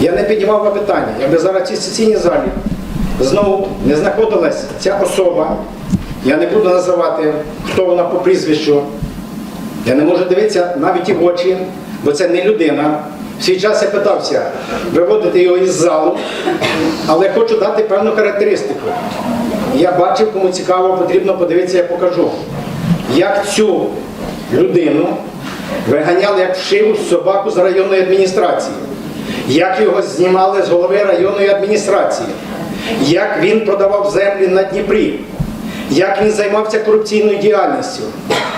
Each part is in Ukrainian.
Я не піднімав би питання, якби зараз в цій залі знову не знаходилась ця особа, я не буду називати, хто вона по прізвищу, я не можу дивитися навіть і в очі, бо це не людина. В свій час я питався виводити його із залу, але хочу дати певну характеристику. Я бачив, кому цікаво, потрібно подивитися, я покажу, як цю людину виганяли як вшиву собаку з районної адміністрації, як його знімали з голови районної адміністрації, як він продавав землі на Дніпрі, як він займався корупційною діяльністю,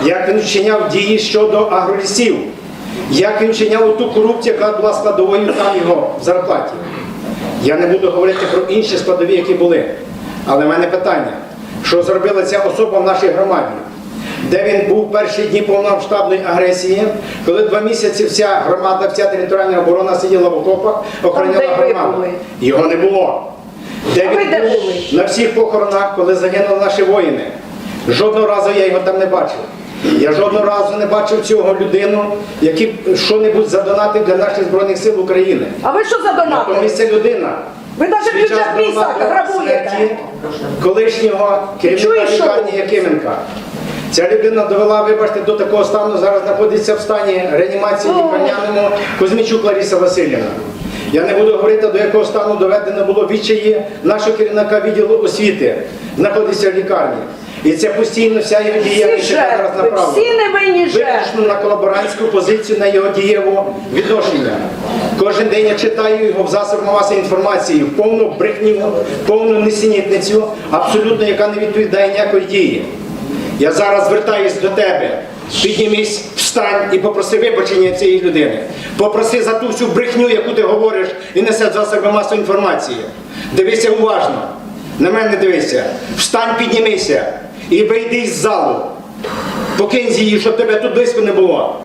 як він вчиняв дії щодо агролісів, як він вчиняв ту корупцію, яка була складовою там його в зарплаті. Я не буду говорити про інші складові, які були. Але в мене питання, що зробила ця особа в нашій громаді? Де він був перші дні повномасштабної агресії, коли два місяці вся громада, вся територіальна оборона сиділа в окопах, охороняла громаду. Його не було. Де він був на всіх похоронах, коли загинули наші воїни. Жодного разу я його там не бачив. Я жодного разу не бачив цього людину, який що-небудь задонатив для наших Збройних сил України. А ви що за донати? Натомість ця людина Ви навіть міста донатив грабуєте. колишнього керівника лікарні? Якименка. Ця людина довела, вибачте, до такого стану, зараз знаходиться в стані реанімації лікарняному Кузьмічук Лариса Васильівна. Я не буду говорити, до якого стану доведено було відчаї нашого керівника відділу освіти, знаходиться в лікарні. І це постійно вся його діяльність яка зараз направлена. всі невинні. Виключно на колаборантську позицію, на його дієву відношення. Кожен день я читаю його в засобах масової інформації, повну брехню, повну несенітницю, абсолютно яка не відповідає ніякої дії. Я зараз звертаюсь до тебе. Піднімись, встань і попроси вибачення цієї людини. Попроси за ту всю брехню, яку ти говориш і несе за себе масу інформації. Дивися уважно. На мене дивися. Встань, піднімися і вийди із залу. Покинь її, щоб тебе тут близько не було.